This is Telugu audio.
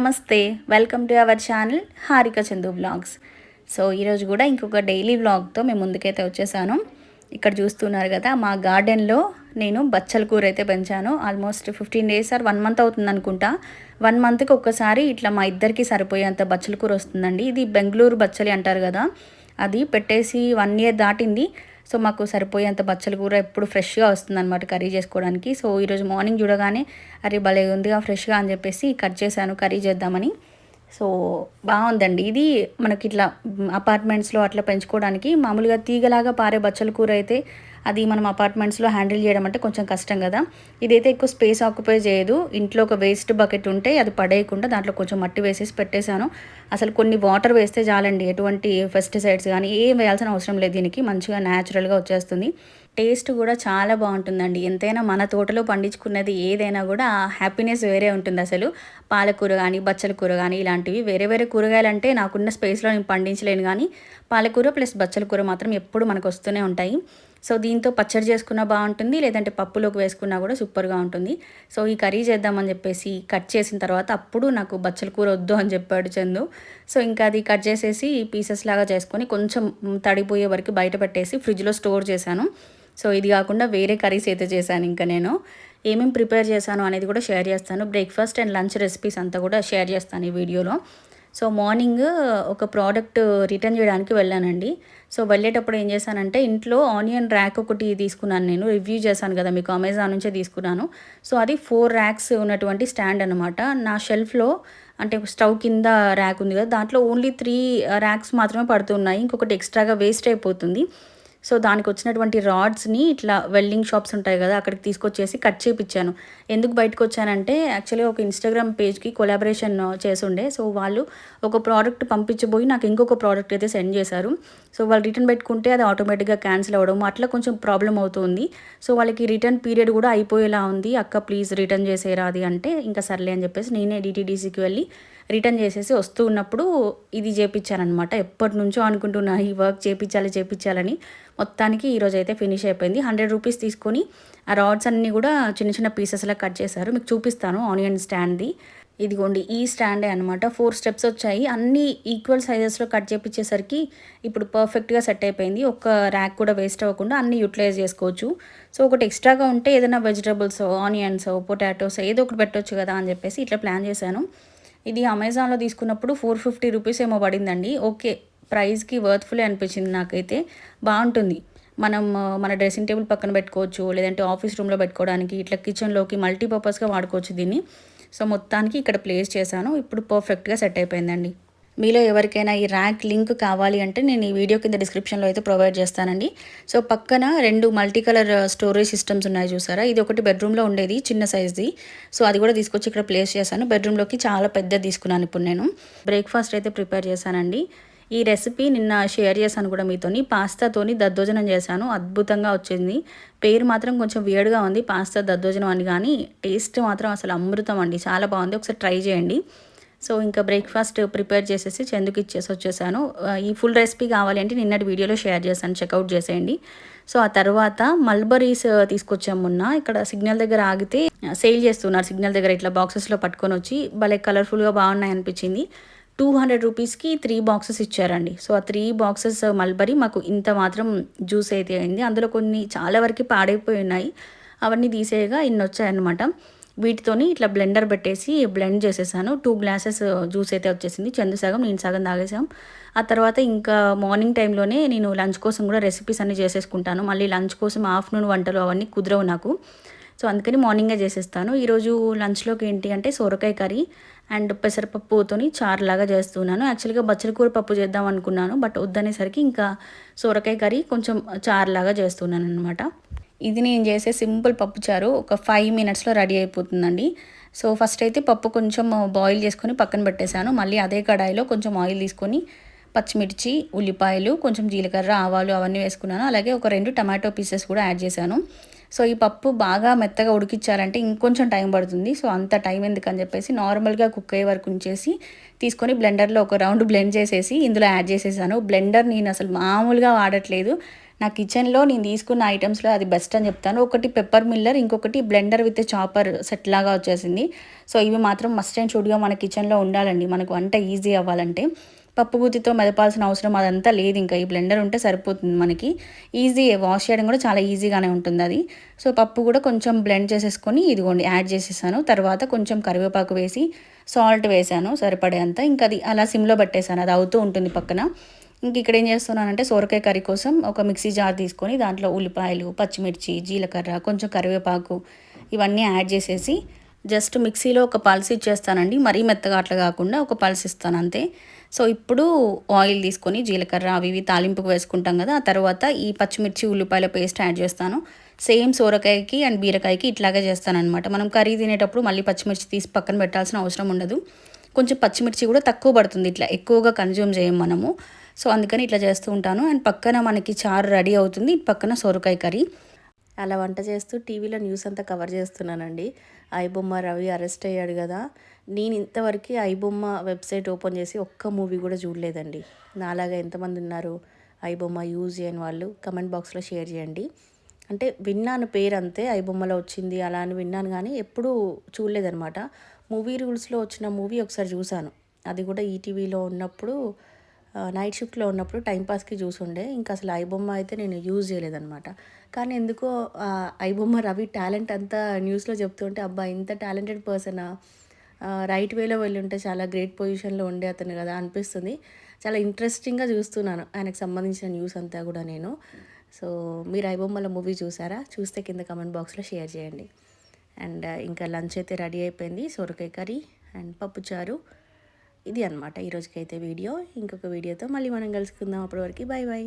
నమస్తే welcome to our channel Harika Chandu blogs so ఈరోజు కూడా ఇంకొక డైలీ వ్లాగ్తో మేము ముందుకైతే వచ్చేసాను. ఇక్కడ చూస్తున్నారు కదా మా గార్డెన్లో నేను బచ్చల కూర అయితే పెంచాను. Almost fifteen days or one month అవుతుంది అనుకుంటా. వన్ మంత్కి ఒక్కసారి ఇట్లా మా ఇద్దరికి సరిపోయేంత బచ్చల కూర వస్తుందండి. ఇది బెంగళూరు బచ్చలి అంటారు కదా అది పెట్టేసి వన్ ఇయర్ దాటింది. సో మాకు సరిపోయేంత బచ్చల కూర ఎప్పుడు ఫ్రెష్గా వస్తుందన్నమాట కర్రీ చేసుకోవడానికి. సో ఈరోజు మార్నింగ్ చూడగానే అరే భలే ఉందిగా ఫ్రెష్గా అని చెప్పేసి కట్ చేశాను కర్రీ చేద్దామని. సో బాగుందండి. ఇది మనకి ఇట్లా అపార్ట్మెంట్స్లో అట్లా పెంచుకోవడానికి మామూలుగా తీగలాగా పారే బచ్చల కూర అయితే అది మనం అపార్ట్మెంట్స్లో హ్యాండిల్ చేయడం అంటే కొంచెం కష్టం కదా. ఇదైతే ఎక్కువ స్పేస్ ఆక్యుపై చేయదు. ఇంట్లో ఒక వేస్ట్ బకెట్ ఉంటే అది పడేయకుండా దాంట్లో కొంచెం మట్టి వేసేసి పెట్టేశాను. అసలు కొన్ని వాటర్ వేస్తే చాలండి. ఎటువంటి పెస్టిసైడ్స్ కానీ ఏం వేయాల్సిన అవసరం లేదు దీనికి. మంచిగా న్యాచురల్గా వచ్చేస్తుంది. టేస్ట్ కూడా చాలా బాగుంటుందండి. ఎంతైనా మన తోటలో పండించుకున్నది ఏదైనా కూడా హ్యాపీనెస్ వేరే ఉంటుంది అసలు. పాలకూర కానీ బచ్చల కూర కానీ ఇలాంటివి వేరే వేరే కూరగాయలు అంటే నాకున్న స్పేస్లో నేను పండించలేను కానీ పాలకూర ప్లస్ బచ్చల కూర మాత్రం ఎప్పుడు మనకు వస్తూనే ఉంటాయి. సో దీంతో పచ్చడి చేసుకున్నా బాగుంటుంది లేదంటే పప్పులోకి వేసుకున్నా కూడా సూపర్గా ఉంటుంది. సో ఈ కర్రీ చేద్దామని చెప్పేసి కట్ చేసిన తర్వాత అప్పుడు నాకు బచ్చల కూర వద్దు అని చెప్పాడు చందు. సో ఇంకా అది కట్ చేసేసి పీసెస్ లాగా చేసుకొని కొంచెం తడిపోయే వరకు బయట పెట్టేసి ఫ్రిడ్జ్లో స్టోర్ చేశాను. సో ఇది కాకుండా వేరే కర్రీస్ అయితే చేశాను ఇంకా నేను. ఏమేమి ప్రిపేర్ చేశాను అనేది కూడా షేర్ చేస్తాను. బ్రేక్ఫాస్ట్ అండ్ లంచ్ రెసిపీస్ అంతా కూడా షేర్ చేస్తాను ఈ వీడియోలో. సో మార్నింగ్ ఒక ప్రోడక్ట్ రిటర్న్ చేయడానికి వెళ్ళానండి. సో వెళ్ళేటప్పుడు ఏం చేశానంటే ఇంట్లో ఆనియన్ ర్యాక్ ఒకటి తీసుకున్నాను నేను. రివ్యూ చేశాను కదా మీకు అమెజాన్ నుంచే తీసుకున్నాను. సో అది ఫోర్ ర్యాక్స్ ఉన్నటువంటి స్టాండ్ అనమాట నా షెల్ఫ్లో అంటే స్టవ్ కింద ర్యాక్ ఉంది కదా దాంట్లో ఓన్లీ త్రీ ర్యాక్స్ మాత్రమే పడుతున్నాయి. ఇంకొకటి ఎక్స్ట్రాగా వేస్ట్ అయిపోతుంది. సో దానికి వచ్చినటువంటి రాడ్స్ని ఇట్లా వెల్డింగ్ షాప్స్ ఉంటాయి కదా అక్కడికి తీసుకొచ్చేసి కట్ చేయించాను ఎందుకు బయటకు వచ్చానంటే యాక్చువల్లీ ఒక ఇన్స్టాగ్రామ్ పేజ్కి కొలాబరేషన్ చేసుండే సో వాళ్ళు ఒక ప్రోడక్ట్ పంపించబోయి నాకు ఇంకొక ప్రోడక్ట్ అయితే సెండ్ చేశారు. సో వాళ్ళు రిటర్న్ పెట్టుకుంటే అది ఆటోమేటిక్గా క్యాన్సిల్ అవ్వడం అట్లా కొంచెం ప్రాబ్లం అవుతుంది. సో వాళ్ళకి రిటర్న్ పీరియడ్ కూడా అయిపోయేలా ఉంది. అక్క ప్లీజ్ రిటర్న్ చేసేరా అది అంటే ఇంకా సర్లే అని చెప్పేసి నేనే డిటీడీసీకి వెళ్ళి రిటర్న్ చేసేసి వస్తూ ఉన్నప్పుడు ఇది చేయించానమాట ఎప్పటి నుంచో అనుకుంటున్నా ఈ వర్క్ చేయించాలి చేపించాలని మొత్తానికి ఈరోజు అయితే ఫినిష్ అయిపోయింది. హండ్రెడ్ రూపీస్ తీసుకొని ఆ రాడ్స్ అన్నీ కూడా చిన్న చిన్న పీసెస్లా కట్ చేశారు. మీకు చూపిస్తాను ఆనియన్ స్టాండ్ది. ఇదిగోండి ఈ స్టాండే అనమాట ఫోర్ స్టెప్స్ వచ్చాయి. అన్ని ఈక్వల్ సైజెస్లో కట్ చేపించేసరికి ఇప్పుడు పర్ఫెక్ట్గా సెట్ అయిపోయింది. ఒక ర్యాక్ కూడా వేస్ట్ అవ్వకుండా అన్ని యూటిలైజ్ చేసుకోవచ్చు. సో ఒకటి ఎక్స్ట్రాగా ఉంటే ఏదైనా వెజిటబుల్స్ ఆనియన్స్ పొటాటోస్ ఏదో ఒకటి పెట్టవచ్చు కదా అని చెప్పేసి ఇట్లా ప్లాన్ చేశాను. ఇది అమెజాన్లో తీసుకున్నప్పుడు ఫోర్ ఫిఫ్టీ రూపీస్ ఏమో పడిందండి. ఓకే ప్రైస్కి వర్త్ఫుల్ అనిపించింది నాకైతే. బాగుంటుంది. మనం మన డ్రెస్సింగ్ టేబుల్ పక్కన పెట్టుకోవచ్చు లేదంటే ఆఫీస్ రూమ్లో పెట్టుకోవడానికి ఇట్లా కిచెన్లోకి మల్టీపర్పస్గా వాడుకోవచ్చు దీన్ని. సో మొత్తానికి ఇక్కడ ప్లేస్ చేశాను. ఇప్పుడు పర్ఫెక్ట్గా సెట్ అయిపోయిందండి. మీలో ఎవరికైనా ఈ ర్యాక్ లింక్ కావాలి అంటే నేను ఈ వీడియో కింద డిస్క్రిప్షన్లో అయితే ప్రొవైడ్ చేస్తానండి. సో పక్కన రెండు మల్టీ కలర్ స్టోరేజ్ సిస్టమ్స్ ఉన్నాయి చూసారా? ఇది ఒకటి బెడ్రూమ్లో ఉండేది చిన్న సైజ్ది. సో అది కూడా తీసుకొచ్చి ఇక్కడ ప్లేస్ చేశాను. బెడ్రూమ్లోకి చాలా పెద్దది తీసుకున్నాను ఇప్పుడు నేను. బ్రేక్ఫాస్ట్ అయితే ప్రిపేర్ చేశానండి. ఈ రెసిపీ నిన్న షేర్ చేశాను కూడా మీతోని. పాస్తాతోని దద్దోజనం చేశాను. అద్భుతంగా వచ్చింది. పేరు మాత్రం కొంచెం వియర్డ్గా ఉంది. పాస్తా దద్దోజనం అని కానీ టేస్ట్ మాత్రం అసలు అమృతం అండి. చాలా బాగుంది. ఒకసారి ట్రై చేయండి. సో ఇంకా బ్రేక్ఫాస్ట్ ప్రిపేర్ చేసేసి చెందుకు ఇచ్చేసి వచ్చేసాను. ఈ ఫుల్ రెసిపీ కావాలి అంటే నిన్నటి వీడియోలో షేర్ చేశాను. చెక్అవుట్ చేసేయండి. సో ఆ తర్వాత మల్బరీస్ తీసుకొచ్చాము మొన్న. ఇక్కడ సిగ్నల్ దగ్గర ఆగితే సేల్ చేస్తున్నారు. సిగ్నల్ దగ్గర ఇట్లా బాక్సెస్లో పట్టుకొని వచ్చి భలే కలర్ఫుల్గా బాగున్నాయి అనిపించింది. టూ హండ్రెడ్ రూపీస్కి త్రీ బాక్సెస్ ఇచ్చారండి. సో ఆ త్రీ బాక్సెస్ మల్బరీ మాకు ఇంత మాత్రం జ్యూస్ అయితే అయింది. అందులో కొన్ని చాలా వరకు పాడైపోయి ఉన్నాయి. అవన్నీ తీసేయగా ఇన్ని వచ్చాయన్నమాట వీటితోని ఇట్లా బ్లెండర్ పెట్టేసి బ్లెండ్ చేసేసాను. టూ గ్లాసెస్ జ్యూస్ అయితే వచ్చేసింది. చందు సగం నేను సగం తాగేసాం ఆ తర్వాత ఇంకా మార్నింగ్ టైంలోనే నేను లంచ్ కోసం కూడా రెసిపీస్ అన్నీ చేసేసుకుంటాను. మళ్ళీ లంచ్ కోసం ఆఫ్టర్నూన్ వంటలు అవన్నీ కుదరవు నాకు. సో అందుకని మార్నింగే చేసేస్తాను. ఈరోజు లంచ్లోకి ఏంటి అంటే సొరకాయ కర్రీ అండ్ పెసరపప్పుతోని చారులాగా చేస్తున్నాను. యాక్చువల్గా బచ్చలకూర పప్పు చేద్దాం అనుకున్నాను బట్ వద్దనేసరికి ఇంకా సొరకాయ కర్రీ కొంచెం చారులాగా చేస్తున్నాను అనమాట ఇది నేను చేసే సింపుల్ పప్పుచారు ఒక ఫైవ్ మినిట్స్లో రెడీ అయిపోతుందండి. సో ఫస్ట్ అయితే పప్పు కొంచెం బాయిల్ చేసుకొని పక్కన పెట్టేశాను. మళ్ళీ అదే కడాయిలో కొంచెం ఆయిల్ తీసుకొని పచ్చిమిర్చి ఉల్లిపాయలు కొంచెం జీలకర్ర ఆవాలు అవన్నీ వేసుకున్నాను. అలాగే ఒక రెండు టమాటో పీసెస్ కూడా యాడ్ చేశాను. సో ఈ పప్పు బాగా మెత్తగా ఉడికించాలంటే ఇంకొంచెం టైం పడుతుంది. సో అంత టైం ఎందుకని చెప్పేసి నార్మల్గా కుక్ అయ్యే వరకు ఉంచేసి తీసుకొని బ్లెండర్లో ఒక రౌండ్ బ్లెండ్ చేసేసి ఇందులో యాడ్ చేసేసాను. బ్లెండర్ నేను అసలు మామూలుగా వాడట్లేదు. నా కిచెన్లో నేను తీసుకున్న ఐటమ్స్లో అది బెస్ట్ అని చెప్తాను. ఒకటి పెప్పర్ మిల్లర్ ఇంకొకటి బ్లెండర్ విత్ చాపర్ సెట్ లాగా వచ్చేసింది. సో ఇవి మాత్రం మస్ట్ అండ్ షుడ్గా మన కిచెన్లో ఉండాలండి. మనకు వంట ఈజీ అవ్వాలంటే పప్పు గుత్తితో మెదపాల్సిన అవసరం అదంతా లేదు ఇంకా. ఈ బ్లెండర్ ఉంటే సరిపోతుంది మనకి. ఈజీ వాష్ చేయడం కూడా చాలా ఈజీగానే ఉంటుంది అది. సో పప్పు కూడా కొంచెం బ్లెండ్ చేసేసుకొని ఇదిగోండి యాడ్ చేసేసాను. తర్వాత కొంచెం కరివేపాకు వేసి సాల్ట్ వేసాను సరిపడేంత. ఇంకా అది అలా సిమ్లో పెట్టేశాను. అది అవుతూ ఉంటుంది పక్కన. ఇంక ఇక్కడ ఏం చేస్తున్నానంటే సోరకాయ కర్రీ కోసం ఒక మిక్సీ జార్ తీసుకొని దాంట్లో ఉల్లిపాయలు పచ్చిమిర్చి జీలకర్ర కొంచెం కరివేపాకు ఇవన్నీ యాడ్ చేసేసి జస్ట్ మిక్సీలో ఒక పల్స్ ఇచ్చేస్తానండి. మరీ మెత్తగా అట్లా కాకుండా ఒక పల్స్ ఇస్తాను అంతే. సో ఇప్పుడు ఆయిల్ తీసుకొని జీలకర్ర అవి ఇవి తాలింపుకు వేసుకుంటాం కదా ఆ తర్వాత ఈ పచ్చిమిర్చి ఉల్లిపాయల పేస్ట్ యాడ్ చేస్తాను. సేమ్ సోరకాయకి అండ్ బీరకాయకి ఇట్లాగే చేస్తానమాట మనం కర్రీ తినేటప్పుడు మళ్ళీ పచ్చిమిర్చి తీసి పక్కన పెట్టాల్సిన అవసరం ఉండదు. కొంచెం పచ్చిమిర్చి కూడా తక్కువ పడుతుంది ఇట్లా ఎక్కువగా కన్జ్యూమ్ చేయం మనము. సో అందుకని ఇట్లా చేస్తూ ఉంటాను. అండ్ పక్కన మనకి చారు రెడీ అవుతుంది. పక్కన సొరకాయ కర్రీ. అలా వంట చేస్తూ టీవీలో న్యూస్ అంతా కవర్ చేస్తున్నానండి. ఐబొమ్మ రవి అరెస్ట్ అయ్యాడు కదా. నేను ఇంతవరకు ఐబొమ్మ వెబ్సైట్ ఓపెన్ చేసి ఒక్క మూవీ కూడా చూడలేదండి. నాలాగా ఎంతమంది ఉన్నారు ఐబొమ్మ యూజ్ చేయని వాళ్ళు కమెంట్ బాక్స్లో షేర్ చేయండి. అంటే విన్నాను పేరు అంతే ఐబొమ్మలో వచ్చింది అలా అని విన్నాను కానీ ఎప్పుడూ చూడలేదనమాట మూవీ రూల్స్లో వచ్చిన మూవీ ఒకసారి చూశాను. అది కూడా ఈటీవీలో ఉన్నప్పుడు నైట్ షిఫ్ట్లో ఉన్నప్పుడు టైంపాస్కి చూసుండే. ఇంకా అసలు ఐబొమ్మ అయితే నేను యూజ్ చేయలేదనమాట కానీ ఎందుకో ఐబొమ్మ రవి టాలెంట్ అంతా న్యూస్లో చెప్తుంటే అబ్బా ఇంత టాలెంటెడ్ పర్సనా రైట్ వేలో వెళ్ళి ఉంటే చాలా గ్రేట్ పొజిషన్లో ఉండే అతను కదా అనిపిస్తుంది. చాలా ఇంట్రెస్టింగ్గా చూస్తున్నాను. ఆయనకు సంబంధించిన న్యూస్ అంతా కూడా నేను. సో మీరు ఐబొమ్మల మూవీ చూసారా? చూస్తే కింద కమెంట్ బాక్స్లో షేర్ చేయండి. అండ్ ఇంకా లంచ్ అయితే రెడీ అయిపోయింది. సొరకాయ కర్రీ అండ్ పప్పుచారు. ఇది అనమాట ఈరోజుకైతే వీడియో. ఇంకొక వీడియోతో మళ్ళీ మనం కలుసుకుందాం. అప్పటి వరకు బాయ్ బాయ్